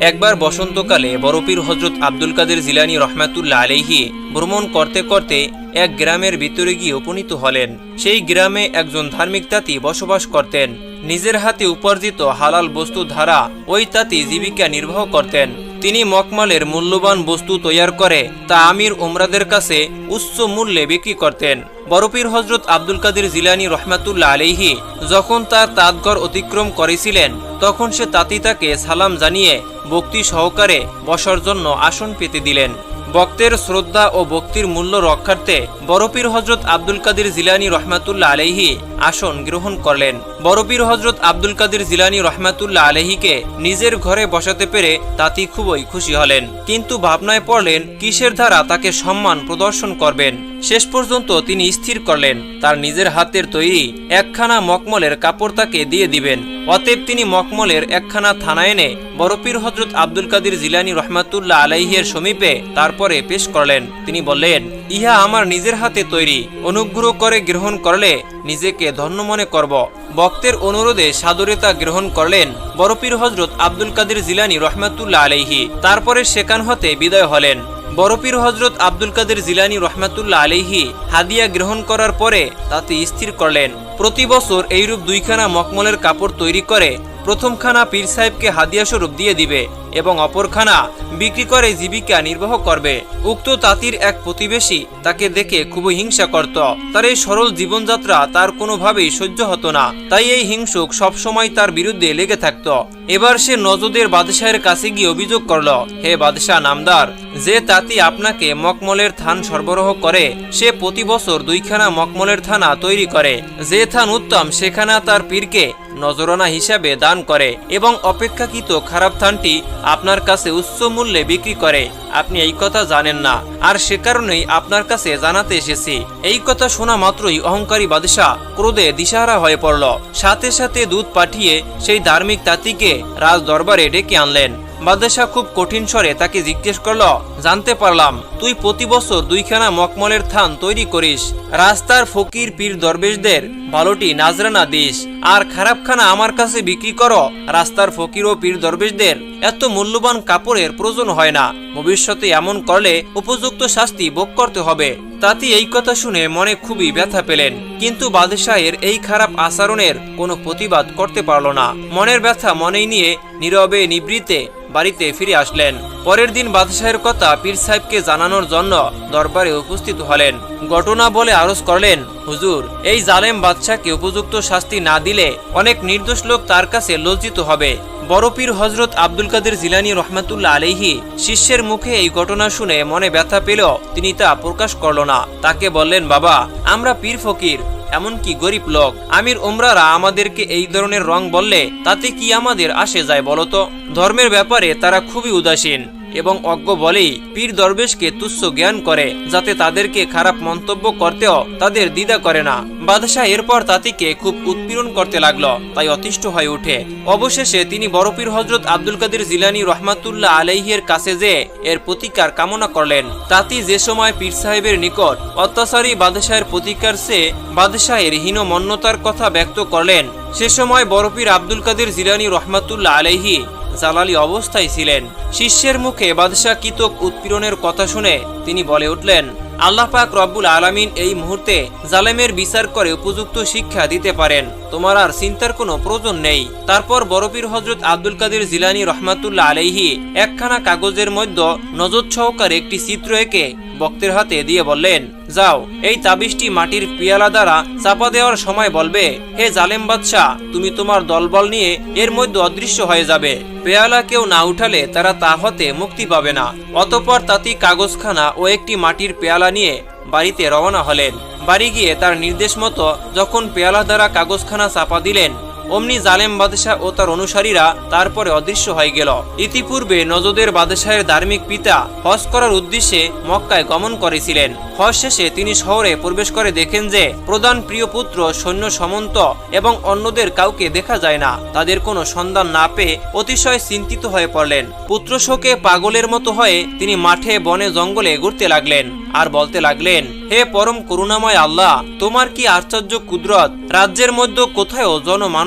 একবার বসন্তকালে বরপীর হজরত আব্দুল কাদের জিলানি রহমাতুল্লাহ আলাইহি ভ্রমণ করতে করতে এক গ্রামের ভিতরে গিয়ে উপনীত হলেন। সেই গ্রামে একজন ধার্মিক তাঁতি বসবাস করতেন। নিজের হাতে উপার্জিত হালাল বস্তু ধারা ওই তাঁতি জীবিকা নির্বাহ করতেন। তিনি মকমালের মূল্যবান বস্তু তৈয়ার করে তা আমির ওমরাদের কাছে উচ্চ মূল্যে বিক্রি করতেন। বরফির হজরত আব্দুল কাদির জিলানি রহমাতুল্লা আলিহি যখন তার তাঁতঘর অতিক্রম করেছিলেন, তখন সে তাঁতি তাকে সালাম জানিয়ে ভক্তি সহকারে বসার জন্য আসন পেতে দিলেন। বক্তের শ্রদ্ধা ও ভক্তির মূল্য রক্ষার্থে বরফির হজরত আব্দুল কাদের জিলানি রহমাতুল্লাহ আলাইহি আসন গ্রহণ করলেন। বরফির হজরত আব্দুল কাদের জিলানি রহমাতুল্লাহ আলাইহিকে নিজের ঘরে বসাতে পেরে তাতি খুবই খুশি হলেন। কিন্তু ভাবনায় পড়লেন, কিসের দ্বারা তাকে সম্মান প্রদর্শন করবেন? শেষ পর্যন্ত তিনি স্থির করলেন। তার নিজের হাতের তৈরি একখানা মকমলের কাপড় তাকে দিয়ে দিবেন। অতএব তিনি মকমলের একখানা থানা এনে বরফির হজরত আব্দুল কাদির জিলানি রহমাতুল্লাহ আলাইহের সমীপে তারপরে পেশ করলেন। তিনি বললেন, ইহা আমার নিজের হাতে তৈরি। অনুগ্রহ করে গ্রহণ করলে নিজেকে ধন্য মনে করব। বক্তের অনুরোধে সাদরেতা গ্রহণ করলেন বরফির হজরত আব্দুল কাদের জিলানি রহমাতুল্লাহ আলাইহি। তারপরে সেখান হতে বিদায় হলেন। বরফির হজরত আব্দুল কাদের জিলানি রহমাতুল্লাহ আলাইহি হাদিয়া গ্রহণ করার পরে তাতে স্থির করলেন। প্রতি বছর এইরূপ দুইখানা মকমলের কাপড় তৈরি করে প্রথমখানা পীর সাহেবকে হাদিয়া স্বরূপ দিয়ে দিবে এবং অপরখানা বিক্রি করে জীবিকা নির্বাহ করবে। উক্ত তাঁতির এক প্রতিবেশী তাকে দেখে খুবই হিংসা করত। তার এই সরল জীবনযাত্রা তার কোনোভাবেই সহ্য হতো না। তাই এই হিংসুক সবসময় তার বিরুদ্ধে লেগে থাকত। এবার সে নজদের বাদশাহের কাছে গিয়ে অভিযোগ করল, হে বাদশাহ নামদার, যে তাঁতি আপনাকে মকমলের থান সরবরাহ করে, সে প্রতি বছর দুইখানা মকমলের থানা তৈরি করে। যে থান উত্তম, সেখানা তার পীরকে নজরানা হিসাবে দান করে এবং অপেক্ষাকৃত খারাপ থানটি আপনার কাছে উচ্চ মূল্যে বিক্রি করে। আপনি এই কথা জানেন না। আর সে কারণেই আপনার কাছে জানাতে এসেছি। এই কথা শোনা মাত্রই অহংকারী বাদশাহ ক্রোধে দিশাহারা হয়ে পড়ল। সাথে সাথে দুধ পাঠিয়ে সেই ধার্মিক তাঁতিকে রাজ দরবারে ডেকে আনলেন। বাদশাহ খুব কঠিন স্বরে তাকে জিজ্ঞেস করল, জানতে পারলাম, তুই প্রতি বছর দুইখানা মকমলের থান তৈরি করিস। রাস্তার ফকির পীর দরবেশদের ভালোটি নাজরানা দিস। আর খারাপখানা আমার কাছে বিক্রি করো। রাস্তার ফকির ও পীর দরবেশদের এত মূল্যবান কাপড়ের প্রয়োজন হয় না। ভবিষ্যতে এমন করলে উপযুক্ত শাস্তি ভোগ করতে হবে। তাতে এই কথা শুনে মনে খুবই ব্যথা পেলেন। কিন্তু বাদশাহের এই খারাপ আচরণের কোনো প্রতিবাদ করতে পারল না। মনের ব্যথা মনেই নিয়ে নীরবে নিবৃতে বাড়িতে ফিরে আসলেন। পরের দিন বাদশাহের কথা পীর সাহেবকে জানানোর জন্য দরবারে উপস্থিত হলেন। ঘটনা বলে আরজ করলেন হুজুর, এই জালেম বাদশাহকে উপযুক্ত শাস্তি না দিলে অনেক নির্দোষ লোক তার কাছে লজ্জিত হবে। বড় পীর হজরত আব্দুল কাদের জিলানি রহমাতুল্লাহ আলাইহি শিষ্যের মুখে এই ঘটনা শুনে মনে ব্যথা পেলেও তিনি তা প্রকাশ করল না। তাকে বললেন, বাবা, আমরা পীর ফকির, এমনকি গরিব লোক। আমির উমরারা আমাদেরকে এই ধরনের রং বললে তাতে কি আমাদের আসে যায় বলতো ধর্মের ব্যাপারে তারা খুবই উদাসীন। এবং অজ্ঞ বলেই পীর দরবেশকে তুচ্ছ জ্ঞান করে, যাতে তাদেরকে খারাপ মন্তব্য করতেও তাদের দ্বিধা করে না। বাদশাহ এরপর তাতিকে খুব উৎপীড়ন করতে লাগল, তাই অতিষ্ঠ হয়ে ওঠে। অবশেষে তিনি বড়পীর হজরত আব্দুল কাদের জিলানি রহমাতুল্লাহ আলাইহের কাছে যে এর প্রতিকার কামনা করলেন। তাতি যে সময় পীর সাহেবের নিকট অত্যাচারী বাদশাহের প্রতিকার সে বাদশাহের হীনমন্যতার কথা ব্যক্ত করলেন, সে সময় বড়পীর আব্দুল কাদের জিলানি রহমাতুল্লাহ আলাইহি জালালি অবস্থায় ছিলেন। শিষ্যের মুখে বাদশাহ কিতক উৎপীড়নের কথা শুনে তিনি বলে উঠলেন, আল্লাহ পাক রব্বুল আলামিন এই মুহূর্তে জালেমের বিচার করে উপযুক্ত শিক্ষা দিতে পারেন। তোমার আর চিন্তার কোনো প্রয়োজন নেই। তারপর বরফির হজরত আব্দুল কাদের জিলানি রহমাতুল্লাহ আলাইহি একখানা কাগজের মধ্যে নজর সহকারে একটি চিত্র এঁকে বক্তের হাতে দিয়ে বললেন যাও, এই তাবিজটি মাটির পিয়ালা দ্বারা চাপা দেওয়ার সময় বলবে, হে জালেম বাদশাহ, তুমি তোমার দলবল নিয়ে এর মধ্যে অদৃশ্য হয়ে যাবে। পেয়ালা কেউ না উঠালে তারা তা হতে মুক্তি পাবে না। অতপর তাতি কাগজখানা ও একটি মাটির পেয়ালা নিয়ে বাড়িতে রওনা হলেন। বাড়ি গিয়ে তার নির্দেশ মতো যখন পেয়ালা দ্বারা কাগজখানা চাপা দিলেন অমনি জালেম বাদশাহ ও তার অনুসারীরা তারপরে অদৃশ্য হয়ে গেল। ইতিপূর্বে নজদের বাদশাহের ধার্মিক পিতা হজ করার উদ্দেশ্যে মক্কায় গমন করেছিলেন। হজ শেষে তিনি শহরে প্রবেশ করে দেখেন যে প্রধান প্রিয় পুত্র সৈন্য সমন্ত এবং অন্যদের কাউকে দেখা যায় না। তাদের কোনো সন্ধান না পেয়ে অতিশয় চিন্তিত হয়ে পড়লেন। পুত্র শোকে পাগলের মতো হয়ে তিনি মাঠে বনে জঙ্গলে ঘুরতে লাগলেন। আর বলতে লাগলেন, হে পরম করুণাময় আল্লাহ, তোমার কি আশ্চর্য কুদরত? রাজ্যের মধ্যে কোথাও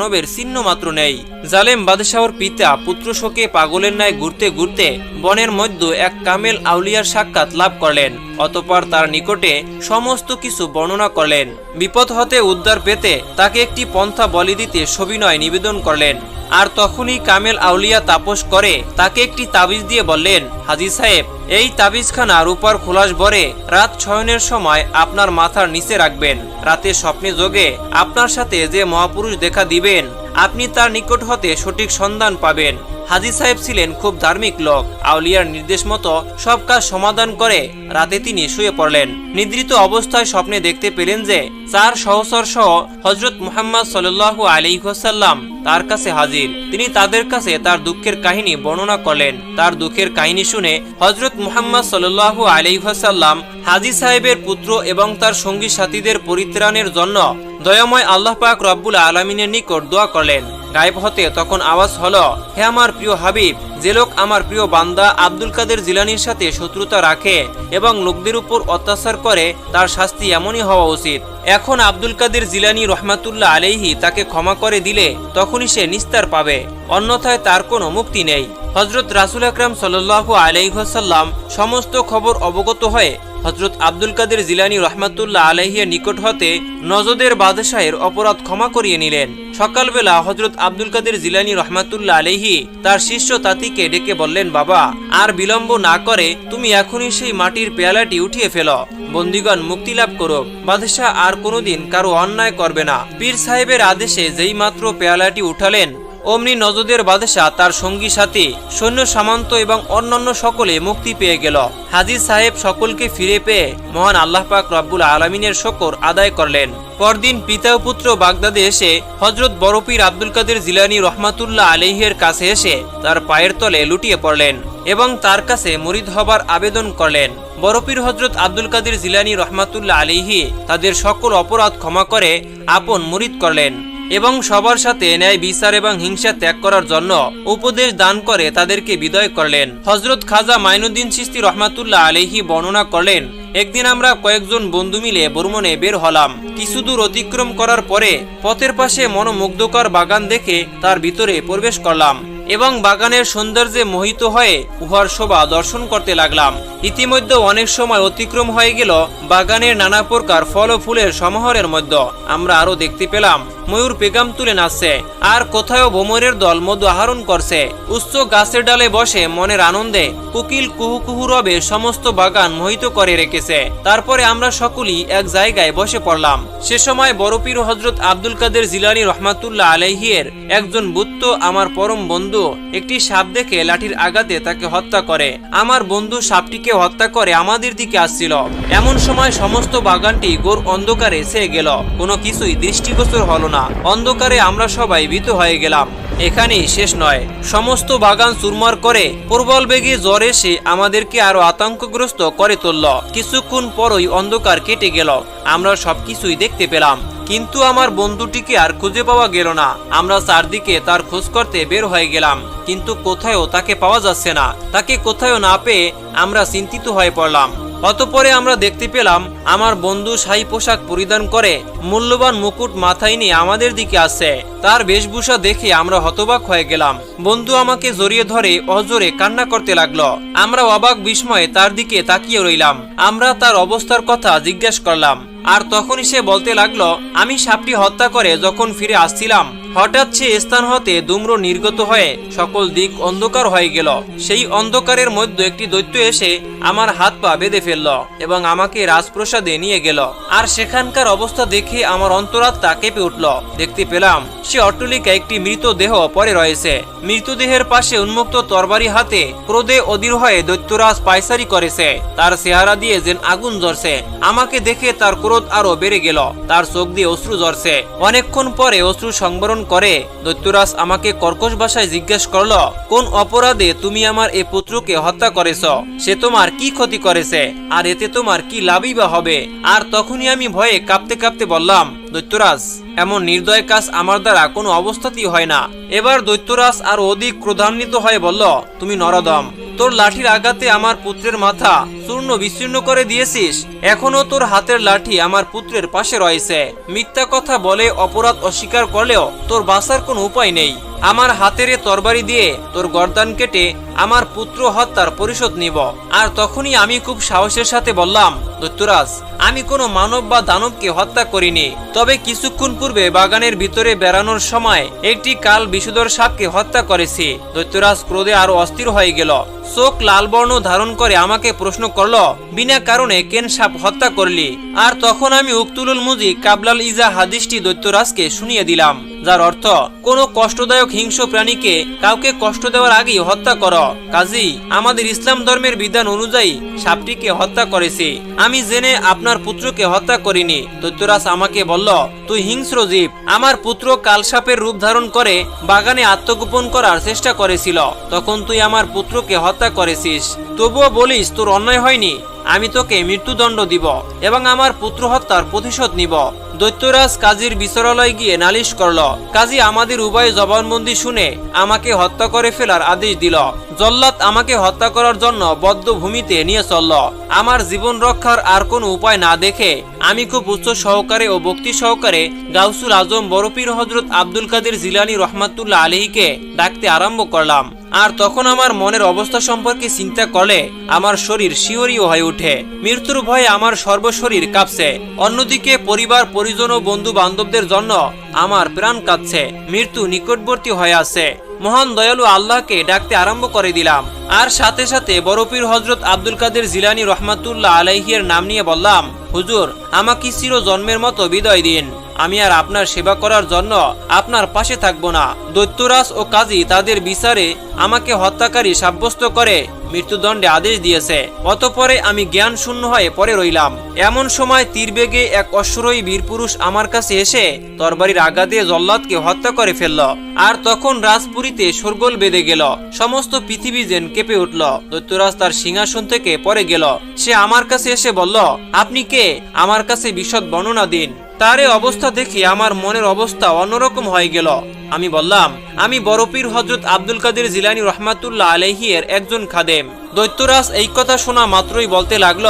জনমানবের চিহ্ন মাত্র নেই। জালেম বাদশাহর পিতা পুত্র শোকে পাগলের ন্যায় ঘুরতে ঘুরতে বনের মধ্যে এক কামেল আউলিয়ার সাক্ষাৎ লাভ করলেন, অতপর তার নিকটে সমস্ত কিছু বর্ণনা করলেন। বিপদ হতে উদ্ধার পেতে তাকে একটি পন্থা বলি দিতে সবিনয় নিবেদন করলেন। আর তখনই কামেল আউলিয়া তাপস করে তাকে একটি তাবিজ দিয়ে বললেন, হাজি সাহেব, এই তাবিজখানা রূপার খোলাস বরে রাত ছয়নের সময় আপনার মাথার নিচে রাখবেন। রাতে স্বপ্নে যোগে আপনার সাথে যে মহাপুরুষ দেখা দিবেন আপনি তার নিকট হতে সঠিক সন্ধান পাবেন। হাজি সাহেব ছিলেন খুব ধার্মিক লোক। আউলিয়ার নির্দেশ মতো সব কাজ সমাধান করে রাতে তিনি শুয়ে পড়লেন। নিদ্রিত অবস্থায় স্বপ্নে দেখতে পেলেন যে চার সহসর সহ হজরত মুহাম্মদ সাল্লু আলিহাসাল্লাম তার কাছে হাজির। তিনি তাদের কাছে তার দুঃখের কাহিনী বর্ণনা করলেন। তার দুঃখের কাহিনী শুনে হজরত মুহাম্মদ সাল্লু আলিহাসাল্লাম হাজি সাহেবের পুত্র এবং তার সঙ্গী সাথীদের পরিত্রাণের জন্য দয়াময় আল্লাহ পাক রব্বুল আলমিনের নিকট দোয়া করলেন। গায়েব হতে তখন আওয়াজ হলো, হে আমার প্রিয় হাবিব, যে লোক আমার প্রিয় বান্দা আব্দুল কাদের জিলানির সাথে শত্রুতা রাখে এবং লোকদের উপর অত্যাচার করে, তার শাস্তি এমনই হওয়া উচিত। এখন আব্দুল কাদের জিলানি রহমাতুল্লাহ আলাইহি তাকে ক্ষমা করে দিলে তখনই সে নিস্তার পাবে। অন্যথায় তার কোনো মুক্তি নেই। হজরত রাসুল আকরাম সাল্লাহ আলাইহাল্লাম সমস্ত খবর অবগত হয়ে হজরত আব্দুল কাদের জিলানি রহমাতুল্লাহ আলহিয়ার নিকট হতে নজদের বাদশাহের অপরাধ ক্ষমা করিয়ে নিলেন। সকালবেলা হজরত আব্দুল কাদের জিলানি রহমাতুল্লাহ আলহি তার শিষ্য তাঁতিকে ডেকে বললেন, বাবা, আর বিলম্ব না করে তুমি এখনই সেই মাটির পেয়ালাটি উঠিয়ে ফেলো। বন্দিগণ মুক্তি লাভ করো বাদশাহ আর কোনোদিন কারও অন্যায় করবে না। পীর সাহেবের আদেশে যেই মাত্র পেয়ালাটি উঠালেন অমনি নজদের বাদশাহ তার সঙ্গী সাথী, সৈন্য সামন্ত এবং অন্যান্য সকলে মুক্তি পেয়ে গেল। হাজির সাহেব সকলকে ফিরে পেয়ে মহান আল্লাহ পাক রব্বুল আলমিনের শকর আদায় করলেন। পরদিন পিতা ও পুত্র বাগদাদে এসে হজরত বরফির আব্দুল কাদের জিলানি রহমাতুল্লাহ আলহের কাছে এসে তার পায়ের তলে লুটিয়ে পড়লেন এবং তার কাছে মরিদ হবার আবেদন করলেন। বরফির হজরত আব্দুল কাদের জিলানি রহমাতুল্লাহ আলিহি তাদের সকল অপরাধ ক্ষমা করে আপন মরিদ করলেন। এবং সবার সাথে ন্যায় বিচার এবং হিংসা ত্যাগ করার জন্য উপদেশ দান করে তাদেরকে বিদায় করলেন। হজরত খাজা মাইনুদ্দিন চিস্তি রহমাতুল্লাহ আলহি বর্ণনা করলেন, একদিন আমরা কয়েকজন বন্ধু মিলে ভ্রমণে বের হলাম। কিছু দূর অতিক্রম করার পরে পথের পাশে মনোমুগ্ধকর বাগান দেখে তার ভিতরে প্রবেশ করলাম এবং বাগানের সৌন্দর্যে মোহিত হয়ে উহার শোভা দর্শন করতে লাগলাম। ইতিমধ্যে অনেক সময় অতিক্রম হয়ে গেল বাগানের নানা প্রকার ফল ও ফুলের সমাহারের মধ্যে। আমরা আরও দেখতে পেলাম ময়ূর পেগাম তুলে নাচছে। আর কোথাও ভোমরের দল মধু আহরণ করছে। উচ্চ গাছের ডালে বসে মনের আনন্দে কুকিল কুহু কুহু রবে সমস্ত বাগান মোহিত করে রেখেছে। তারপরে আমরা সকলেই এক জায়গায় বসে পড়লাম। সে সময় বড়পীর হজরত আব্দুল কাদের জিলানি রহমাতুল্লাহ আলাইহিয়ের একজন বুত্ত আমার পরম বন্ধু একটি সাপ দেখে লাঠির আঘাতে তাকে হত্যা করে। আমার বন্ধু সাপটিকে হত্যা করে আমাদের দিকে আসছিল। এমন সময় সমস্ত বাগানটি গোর অন্ধকারে ছেয়ে গেল। কোনো কিছুই দৃষ্টিগোচর হলো না। অন্ধকারে আমরা সবাই ভীত হয়ে গেলাম। এখানেই শেষ নয়। সমস্ত বাগান চুরমার করে প্রবল বেগে জ্বর এসে আমাদেরকে আরও আতঙ্কগ্রস্ত করে তুলল। কিছুক্ষণ পরই অন্ধকার কেটে গেল। আমরা সবকিছুই দেখতে পেলাম। কিন্তু আমার বন্ধুটিকে আর খুঁজে পাওয়া গেল না। আমরা চারদিকে তার খোঁজ করতে বের হয়ে গেলাম। কিন্তু কোথাও তাকে পাওয়া যাচ্ছে না। তাকে কোথাও না পেয়ে আমরা চিন্তিত হয়ে পড়লাম। অতপরে আমরা দেখতে পেলাম, আমার বন্ধু শাহী পোশাক পরিধান করে মূল্যবান মুকুট মাথায় নিয়ে আমাদের দিকে আসছে তার বেশভূষা দেখে আমরা হতবাক হয়ে গেলাম। বন্ধু আমাকে জড়িয়ে ধরে অজরে কান্না করতে লাগল। আমরা অবাক বিস্ময়ে তার দিকে তাকিয়ে রইলাম। আমরা তার অবস্থার কথা জিজ্ঞেস করলাম। আর তখনই সে বলতে লাগল, আমি সাপটি হত্যা করে যখন ফিরে আসছিলাম হঠাৎ সে স্থান হতে দুম্র নির্গত হয়ে সকল দিক অন্ধকার হয়ে গেল। সেই অন্ধকারের মধ্যে একটি দৈত্য এসে আমার হাত পা বেঁধে ফেলল এবং আমাকে রাজপ্রসাদে নিয়ে গেল। আর সেখানকার অবস্থা দেখে আমার অন্তরাত্মা কেঁপে উঠল। দেখতে পেলাম, সে অট্টলিকা একটি মৃতদেহ পরে রয়েছে। মৃতদেহের পাশে উন্মুক্ত তরবারি হাতে ক্রোধে অধীর হয়ে দৈত্যরাজ পায়সারি করেছে। তার চেহারা দিয়ে যেন আগুন জ্বরছে আমাকে দেখে তার ক্রোধ আরও বেড়ে গেল। তার চোখ দিয়ে অশ্রু জ্বরছে অনেকক্ষণ পরে অশ্রু সংবরণ করে। দৈত্যরাজ আমাকে কর্কশ ভাষায় জিজ্ঞেস করল, কোন অপরাধে তুমি আমার এ পুত্রকে হত্যা করেছ? সে তোমার কি ক্ষতি করেছে? আর এতে তোমার কি লাভই বা হবে? আর তখনই আমি ভয়ে কাঁপতে কাঁপতে বললাম, দৈত্যরাজ, এমন নির্দয় কাজ আমার দ্বারা কোনো অবস্থাতেই হয় না। এবার দৈত্যরাজ আর অধিক ক্রোধান্বিত হয়ে বলল, তুমি নরদম তোর লাঠির আঘাতে আমার পুত্রের মাথা চূর্ণ বিচ্ছিন্ন করে দিয়েছিস। এখনও তোর হাতের লাঠি আমার পুত্রের পাশে রয়েছে। মিথ্যা কথা বলে অপরাধ অস্বীকার করলেও তোর বাঁচার কোনো উপায় নেই। আমার হাতের তরবারি দিয়ে তোর গর্দান কেটে আমার পুত্র হত্যার পরিশোধ নিব। আর তখনই আমি খুব সাহসের সাথে বললাম, দৈত্যরাজ, আমি কোনো মানব বা দানবকে হত্যা করিনি। তবে কিছুক্ষণ পূর্বে বাগানের ভিতরে বেড়ানোর সময় একটি কাল বিষুদর সাপকে হত্যা করেছি। দৈত্যরাজ ক্রোধে আরও অস্থির হয়ে গেল। চোখ লাল বর্ণ ধারণ করে আমাকে প্রশ্ন করল, বিনা কারণে কেন সাপ হত্যা করলি? আর তখন আমি উক্তুলুল মুজি কাবলাল ইজা হাদিসটি দৈত্যরাজকে শুনিয়ে দিলাম। যার অর্থ, কোনো কষ্টদায়ক হিংস্র প্রাণীকে কাউকে কষ্ট দেওয়ার আগেই হত্যা কর। কাজী, আমাদের ইসলাম ধর্মের বিধান অনুযায়ী সাপটিকে হত্যা করেছি। আমি জেনে আপনার পুত্রকে হত্যা করিনি। দৈত্যরাজ আমাকে বলল, তুই হিংস্র জীব। আমার পুত্র কালসাপের রূপ ধারণ করে বাগানে আত্মগোপন করার চেষ্টা করেছিল। তখন তুই আমার পুত্রকে হত্যা করেছিস। তবুও বলিস তোর অন্যায় হয়নি। আমি তোকে মৃত্যুদণ্ড দিব এবং আমার পুত্র হত্যার প্রতিশোধ নিব। দৈত্যরাজ কাজীর বিচারালয় গিয়ে নালিশ করল, কাজী আমাদের উভয় জবানবন্দি শুনে আমাকে হত্যা করে ফেলার আদেশ দিল। জল্লাদ আমাকে হত্যা করার জন্য বদ্ধ ভূমিতে নিয়ে চলল। আমার জীবন রক্ষার আর কোনো উপায় না দেখে আমি খুব উচ্চ সহকারে ও ভক্তি সহকারে গাউসুল আজম বরপীর হজরত আব্দুল কাদের জিলানি রহমাতুল্লাহ আলহীকে ডাকতে আরম্ভ করলাম। আর তখন আমার মনের অবস্থা সম্পর্কে চিন্তা করলে আমার শরীর শিহরীয় হয়ে ওঠে। মৃত্যুর ভয়ে আমার সর্বশরীর কাঁপছে। অন্যদিকে পরিবার, পরিজন ও বন্ধু বান্ধবদের জন্য আমার প্রাণ কাঁদছে মৃত্যু নিকটবর্তী হয়ে আছে। মহান দয়ালু আল্লাহকে ডাকতে আরম্ভ করে দিলাম। আর সাথে সাথে বরপীর হজরত আব্দুল কাদের জিলানি রহমাতুল্লাহ আলাইহির নাম নিয়ে বললাম, হুজুর, আমাকে চির জন্মের মতো বিদায় দিন। আমি আর আপনার সেবা করার জন্য আপনার পাশে থাকব না। দৈত্যরাজ ও কাজী তাদের বিচারে আমাকে হত্যাকারী সাব্যস্ত করে। মৃত্যুদণ্ডে আদেশ দিয়েছে। অতপরে আমি জ্ঞান শূন্য হয়ে পরে রইলাম। এমন সময় তীরবেগে এক অশ্বরোহী বীরপুরুষ আমার কাছে এসে তরবারির আঘাতে জল্লাদকে হত্যা করে ফেলল। আর তখন রাজপুরীতে শোরগোল বেঁধে গেল। সমস্ত পৃথিবী যেন কেঁপে উঠল। দৈত্যরাজ তার সিংহাসন থেকে পরে গেল। সে আমার কাছে এসে বলল, আপনি কে? আমার কাছে বিশদ বর্ণনা দিন। তার অবস্থা দেখে আমার মনের অবস্থা অন্যরকম হয়ে গেল। আমি বললাম, আমি বরপীর হজরত আব্দুল কাদের জিলানি রহমাতুল্লাহ আলহিয়ের একজন খাদেম। দৈত্যরাজ এই কথা শোনা মাত্রই বলতে লাগল,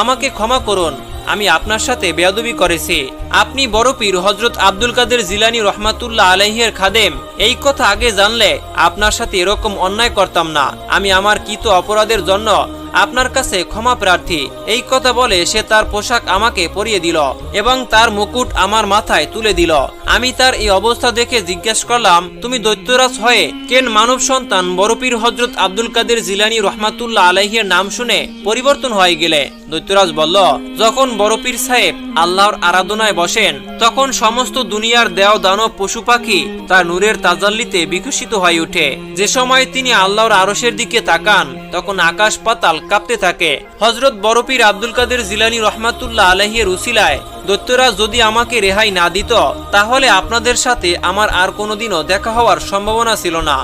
আমাকে ক্ষমা করুন, আমি আপনার সাথে বেয়াদবি করেছি। আপনি বরপীর হজরত আব্দুল কাদের জিলানি রহমাতুল্লাহ আলহিয়ের খাদেম, এই কথা আগে জানলে আপনার সাথে এরকম অন্যায় করতাম না। আমি আমার কৃত অপরাধের জন্য আপনার কাছে ক্ষমা প্রার্থী। এই কথা বলে সে তার পোশাক আমাকে পরিয়ে দিল এবং তার মুকুট আমার মাথায় তুলে দিল। আমি তার এই অবস্থা দেখে জিজ্ঞেস করলাম, তুমি দৈত্যরাজ হয়ে কেন মানব সন্তান বরপীর হজরত আব্দুল কাদের জিলানি রহমাতুল্লাহ আলাইহের নাম শুনে পরিবর্তন হয়ে গেলে? দৈত্যরাজ বলল, যখন বরপীর সাহেব আল্লাহর আরাধনায় বসেন, তখন সমস্ত দুনিয়ার দেও দানব পশু পাখি তার নূরের তাজাল্লিতে বিকশিত হয়ে ওঠে। যে সময় তিনি আল্লাহর আরশের দিকে তাকান, তখন আকাশ পাতাল কাঁপতে থাকে। হজরত বরপীর আব্দুল কাদের জিলানি রহমাতুল্লাহ আলহিয়ের উসিলায়, দৈত্যরা যদি আমাকে রেহাই না দিত, তাহলে আপনাদের সাথে আমার আর কোনোদিনও দেখা হওয়ার সম্ভাবনা ছিল না।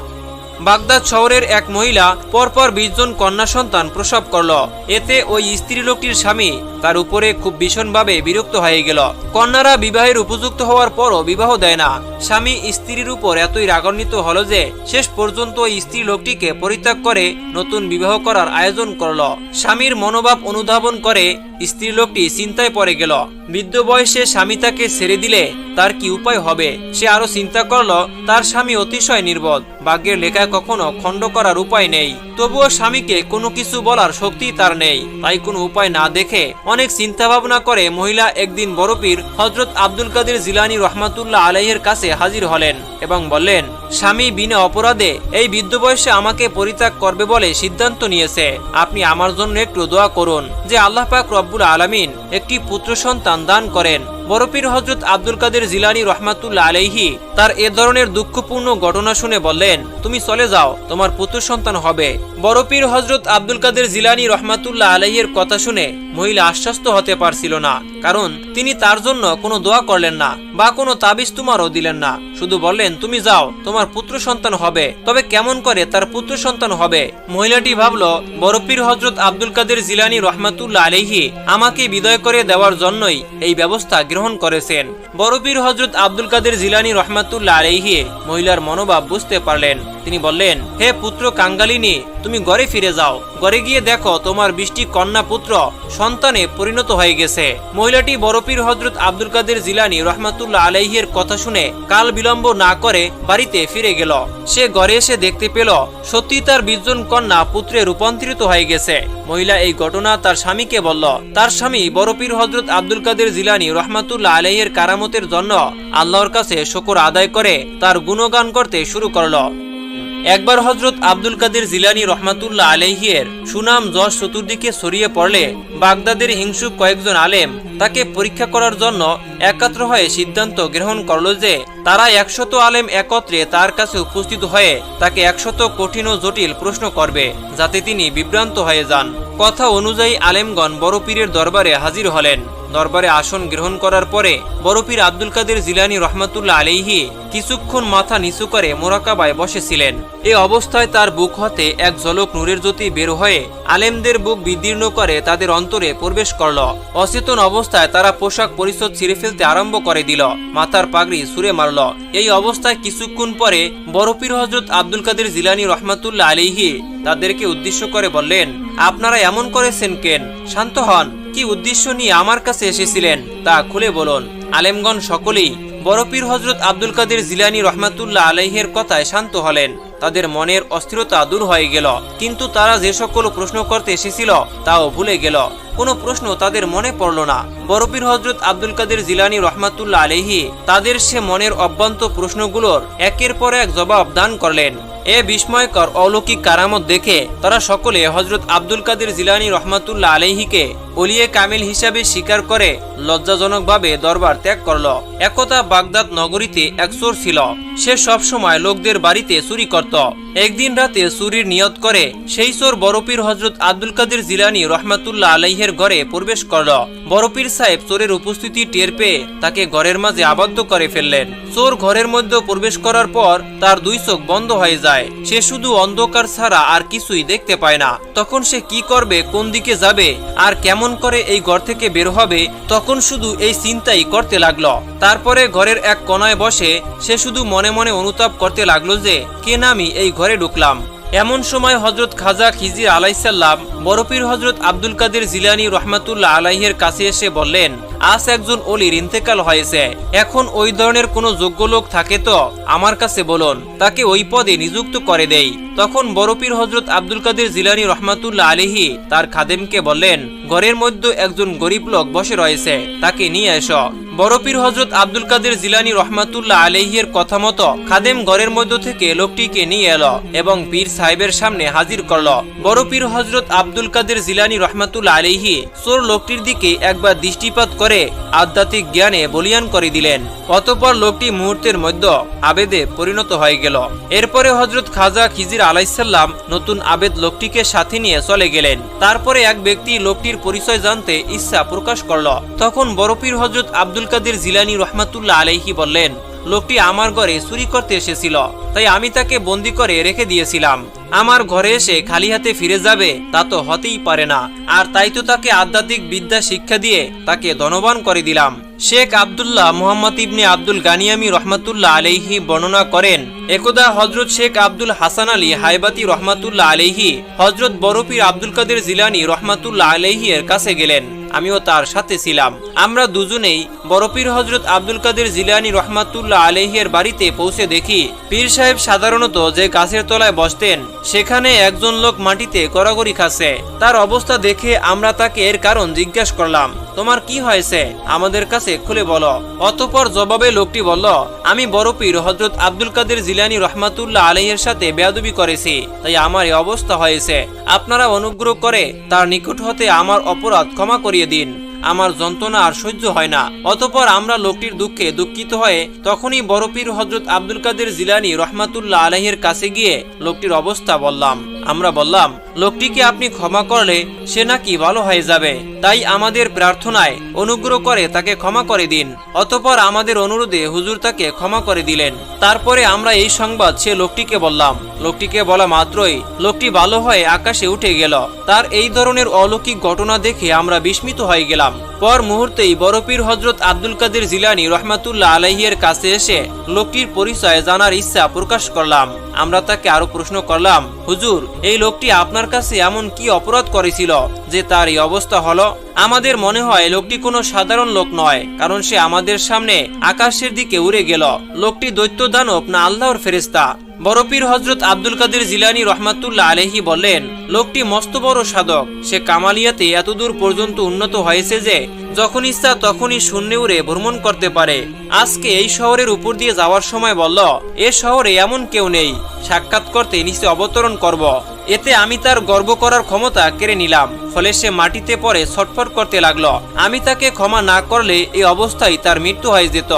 বাগদাদ শহরের এক মহিলা পরপর বিশ জন কন্যা সন্তান প্রসব করল। এতে ওই স্ত্রী লোকটির স্বামী তার উপরে খুব ভীষণভাবে বিরক্ত হয়ে গেল। কন্যারা বিবাহের উপযুক্ত হওয়ার পরও বিবাহ দেয় না। স্বামী স্ত্রীর উপর এতই রাগান্বিত হলো যে শেষ পর্যন্ত ওই স্ত্রী লোকটিকে পরিত্যাগ করে নতুন বিবাহ করার আয়োজন করল। স্বামীর মনোভাব অনুধাবন করে স্ত্রী লোকটি চিন্তায় পড়ে গেল। বৃদ্ধ বয়সে স্বামী তাকে ছেড়ে দিলে তার কি উপায় হবে? সে আরও চিন্তা করল, তার স্বামী অতিশয় নির্বোধ। ভাগ্যের লেখায় কখনো খণ্ড করার উপায় নেই। তবুও স্বামীকে কোনো কিছু বলার শক্তি তার নেই। তাই কোনো উপায় না দেখে অনেক চিন্তা ভাবনা করে মহিলা একদিন বরপীর হজরত আব্দুল কাদের জিলানি রহমাতুল্লাহ আলাইহের কাছে হাজির হলেন এবং বললেন, স্বামী বিনা অপরাধে এই বৃদ্ধ বয়সে আমাকে পরিত্যাগ করবে বলে সিদ্ধান্ত নিয়েছে। আপনি আমার জন্য একটু দোয়া করুন যে আল্লাহ পাক রব্বুল আলামিন একটি পুত্র সন্তান দান করেন। বরপীর হজরত আব্দুল কাদের জিলানি রহমাতুল্লা আলাইহি তার এ ধরনের দুঃখপূর্ণ ঘটনা শুনে বললেন, তুমি চলে যাও, তোমার পুত্র সন্তান হবে। বরপীর হজরত আব্দুল কাদের জিলানি রহমাতুল্লাহ আলাইহের কথা শুনে মহিলা আশ্বস্ত হতে পারছিল না, কারণ তিনি তার জন্য কোনো দোয়া করলেন না বা কোনো তাবিজ তোমারও দিলেন না। শুধু বললেন, তুমি যাও, তোমার পুত্র সন্তান হবে, তবে কেমন করে তার পুত্র সন্তান হবে? মহিলাটি ভাবল বরফির হজরত আব্দুল কাদের জিলানি রহমাতুল্লাহ আলহি আমাকে বিদয় করে দেওয়ার জন্যই এই ব্যবস্থা গ্রহণ করেছেন। বরফির হজরত আব্দুল কাদের জিলানি রহমাতুল্লাহ আলহি মহিলার মনোভাব বুঝতে পারলেন। তিনি বললেন, হে পুত্র কাঙ্গালিনী তুমি ঘরে ফিরে যাও। ঘরে গিয়ে দেখো তোমার বৃষ্টি কন্যা পুত্র সন্তানে পরিণত হয়ে গেছে। মহিলাটি বরফির হজরত আব্দুল কাদের জিলানি রহমাতুল্লাহ আলাইহের কথা শুনে কাল বিলম্ব না করে বাড়িতে ফিরে গেল। সে ঘরে এসে দেখতে পেল সত্যি তার বিশজন কন্যা পুত্রে রূপান্তরিত হয়ে গেছে। মহিলা এই ঘটনা তার স্বামীকে বলল, তার স্বামী বরফির হজরত আব্দুল কাদের জিলানি রহমাতুল্লাহ আলাইহের কারামতের জন্য আল্লাহর কাছে শকর আদায় করে তার গুণগান করতে শুরু করল। একবার হজরত আব্দুল কাদের জিলানি রহমাতুল্লাহ আলহিয়ের সুনাম যশ চতুর্দিকে ছড়িয়ে পড়লে বাগদাদের হিংসু কয়েকজন আলেম তাকে পরীক্ষা করার জন্য একাত্র হয়ে সিদ্ধান্ত গ্রহণ করল যে তারা একশত আলেম একত্রে তার কাছে উপস্থিত হয়ে তাকে একশত কঠিন ও জটিল প্রশ্ন করবে, যাতে তিনি বিভ্রান্ত হয়ে যান। কথা অনুযায়ী আলেমগণ বড় পীরের দরবারে হাজির হলেন। দরবারে আসন গ্রহণ করার পরে বরফির আব্দুল কাদের জিলানি রহমাতুল্লাহ আলাইহি কিছুক্ষণ মাথা নিচু করে মোরাকাবায় বসেছিলেন। এ অবস্থায় তার বুক হতে এক ঝলক নূরের জ্যোতি বের হয়ে আলেমদের বুক বিদীর্ণ করে তাদের অন্তরে প্রবেশ করল। অচেতন অবস্থায় তারা পোশাক পরিচ্ছদ ছিঁড়ে ফেলতে আরম্ভ করে দিল। মাথার পাগড়ি সুরে মারল। এই অবস্থায় কিছুক্ষণ পরে বরফির হজরত আব্দুল কাদের জিলানি রহমাতুল্লাহ আলিহি তাদেরকে উদ্দেশ্য করে বললেন আপনারা এমন করেছেন কেন? শান্ত হন। কি উদ্দেশ্য নিয়ে আমার কাছে এসেছিলেন? তা খুলে বলুন। আলেমগণ সকলেই বরফির হজরত আব্দুল কাদের জিলানি রহমাতুল্লাহ আলাইহের কথায় শান্ত হলেন। তাদের মনের অস্থিরতা দূর হয়ে গেল। কিন্তু তারা যে সকল প্রশ্ন করতে এসেছিল, তাও ভুলে গেল। কোনো প্রশ্ন তাদের মনে পড়ল না। বরফির হজরত আব্দুল কাদের জিলানি রহমাতুল্লাহ আলহি তাদের সে মনের অভ্যন্ত প্রশ্নগুলোর একের পর এক জবাব দান করলেন। এ বিস্ময়কর অলৌকিক কারামত দেখে তারা সকলে হজরত আব্দুল কাদের জিলানি রহমাতুল্লাহ আলহিকে অলিয়ে কামিল হিসাবে স্বীকার করে লজ্জাজনকভাবে দরবার ত্যাগ করল। একতা বাগদাদ নগরীতে এক চোর ছিল। সে সব সময় লোকদের বাড়িতে চুরি করত। একদিন রাতে চুরির নিয়ত করে সেই চোর বরফির হজরত আব্দুল কাদের জিলানি রহমাতুল্লাহ আলাইহের ঘরে প্রবেশ করল। বরফির সাহেব চোরের উপস্থিতি টের পেয়ে তাকে ঘরের মাঝে আবদ্ধ করে ফেললেন। চোর ঘরের মধ্যে প্রবেশ করার পর তার দুই চোখ বন্ধ হয়ে যায়। সে শুধু অন্ধকার ছাড়া আর কিছুই দেখতে পায় না। তখন সে কি করবে, কোন দিকে যাবে, আর কেমন করে এই ঘর থেকে বের হবে, তখন শুধু এই চিন্তাই করতে লাগল। তারপরে ঘরের এক কোনায় বসে সে শুধু মনে মনে অনুতাপ করতে লাগল যে, কে নামি এই ঘরে ঢুকলাম। এমন সময় হজরত খাজা খিজির আলাইসাল্লাম বরফির হজরত আব্দুল কাদের জিলানি রহমাতুল্লাহ আলাইহের কাছে এসে বললেন, আজ একজন অলির ইন্তেকাল হয়েছে। এখন ওই ধরনের কোনো যোগ্য লোক থাকে তো? আমার কাছে বলুন, তাকে ওই পদে নিযুক্ত করে দেই। তখন বরফির হজরত আব্দুল কাদের জিলানি রহমাতুল্লাহ আলিহি তার খাদেমকে বললেন, ঘরের মধ্যে একজন গরিব লোক বসে রয়েছে, তাকে নিয়ে এসো। বরফির হজরত আব্দুল কাদের জিলানি রহমাতুল্লাহ আলহিয়ের কথা মতো খাদেম ঘরের মধ্য থেকে লোকটিকে নিয়ে এলো এবং পীর সাহেবের সামনে হাজির করল। বরফির হজরত আব্দুল কাদের জিলানি রহমাতুল্লাহ আলহি চোর লোকটির দিকে একবার দৃষ্টিপাত করে আধ্যাত্মিক জ্ঞানে বলিয়ান করে দিলেন। অতপর লোকটি মুহূর্তের মধ্যে আবেদে পরিণত হয়ে গেল। এরপরে হজরত খাজা খিজির আলাইসাল্লাম নতুন আবেদ লোকটিকে সাথে নিয়ে চলে গেলেন। তারপরে এক ব্যক্তি লোকটির পরিচয় জানতে ইচ্ছা প্রকাশ করল। তখন বরফির হজরত আব্দুল কাদের জিলানি রহমাতুল্লাহ আলাইহি বললেন লোকটি আমার ঘরে চুরি করতে এসেছিল, তাই আমি তাকে বন্দি করে রেখে দিয়েছিলাম। আমার ঘরে এসে খালি হাতে ফিরে যাবে, তা তো হতেই পারে না। আর তাই তো তাকে আধ্যাত্মিক বিদ্যা শিক্ষা দিয়ে তাকে ধনবান করে দিলাম। শেখ আবদুল্লাহ মোহাম্মদ ইবনে আব্দুল গানিয়ামি রহমাতুল্লাহ আলাইহি বর্ণনা করেন, একদা হজরত শেখ আব্দুল হাসান আলী হাইবাতি রহমাতুল্লাহ আলাইহি হজরত বরফির আব্দুল কাদের জিলানি রহমাতুল্লাহ আলাইহি এর কাছে গেলেন। আমিও তার সাথে ছিলাম। আমরা দুজনেই বরফির হজরত আব্দুল কাদের জিলানি রহমাতুল্লাহ আলহিয়ের বাড়িতে পৌঁছে দেখি। পীর সাহেব সাধারণত যে গাছের তলায় বসতেন, সেখানে একজন লোক মাটিতে গড়াগড়ি খাচ্ছে। তার অবস্থা দেখে আমরা তাকে এর কারণ জিজ্ঞাসা করলাম, তোমার কি হয়েছে? আমাদের কাছে খুলে বলো। অতপর জবাবে লোকটি বলল, আমি বরফির হজরত আব্দুল কাদের জিলানি রহমাতুল্লাহ আলহের সাথে বেয়াদবি করেছি, তাই আমার এই অবস্থা হয়েছে। আপনারা অনুগ্রহ করে তার নিকট হতে আমার অপরাধ ক্ষমা করিয়ে দিন। আমার যন্ত্রণা আর সহ্য হয় না। অতপর আমরা লোকটির দুঃখে দুঃখিত হয়ে তখনই বড় পীর হজরত আব্দুল কাদের জিলানি রহমাতুল্লাহ আলহের কাছে গিয়ে লোকটির অবস্থা বললাম আমরা বললাম, লোকটিকে আপনি ক্ষমা করলে সে নাকি ভালো হয়ে যাবে। তাই আমাদের প্রার্থনায় অনুগ্রহ করে তাকে ক্ষমা করে দিন। অতপর আমাদের অনুরোধে হুজুর তাকে ক্ষমা করে দিলেন। তারপরে আমরা এই সংবাদ সে লোকটিকে বললাম। লোকটিকে বলা মাত্রই লোকটি ভালো হয়ে আকাশে উঠে গেল। তার এই ধরনের অলৌকিক ঘটনা দেখে আমরা বিস্মিত হয়ে গেলাম। পর মুহূর্তেই বড়পীর হজরত আব্দুল কাদের জিলানি রহমাতুল্লাহ আলাইহির কাছে এসে লোকটির পরিচয় জানার ইচ্ছা প্রকাশ করলাম। আমরা তাকে আরও প্রশ্ন করলাম, হুজুর, এই লোকটি আপনার কাছে এমন কি অপরাধ করেছিল যে তার এই অবস্থা হলো? আমাদের মনে হয় লোকটি কোনো সাধারণ লোক নয়, কারণ সে আমাদের সামনে আকাশের দিকে উড়ে গেল। লোকটি দৈত্য দানব না আল্লাহর ফেরেস্তা বড়পীর হজরত আব্দুল কাদের জিলানি রহমাতুল্লাহ আলহি বললেন, লোকটি মস্ত বড় সাধক। সে কামালিয়াতে এতদূর পর্যন্ত উন্নত হয়েছে যে, যখন ইচ্ছা তখনই শূন্যে উড়ে ভ্রমণ করতে পারে। আজকে এই শহরের উপর দিয়ে যাওয়ার সময় বলল, এ শহরে এমন কেউ নেই। সাক্ষাৎ করতে নিচে অবতরণ করব। এতে আমি তার গর্ব করার ক্ষমতা কেড়ে নিলাম। ফলে সে মাটিতে পড়ে ছটফট করতে লাগল। আমি তাকে ক্ষমা না করলে এই অবস্থায় তার মৃত্যু হয়ে যেত।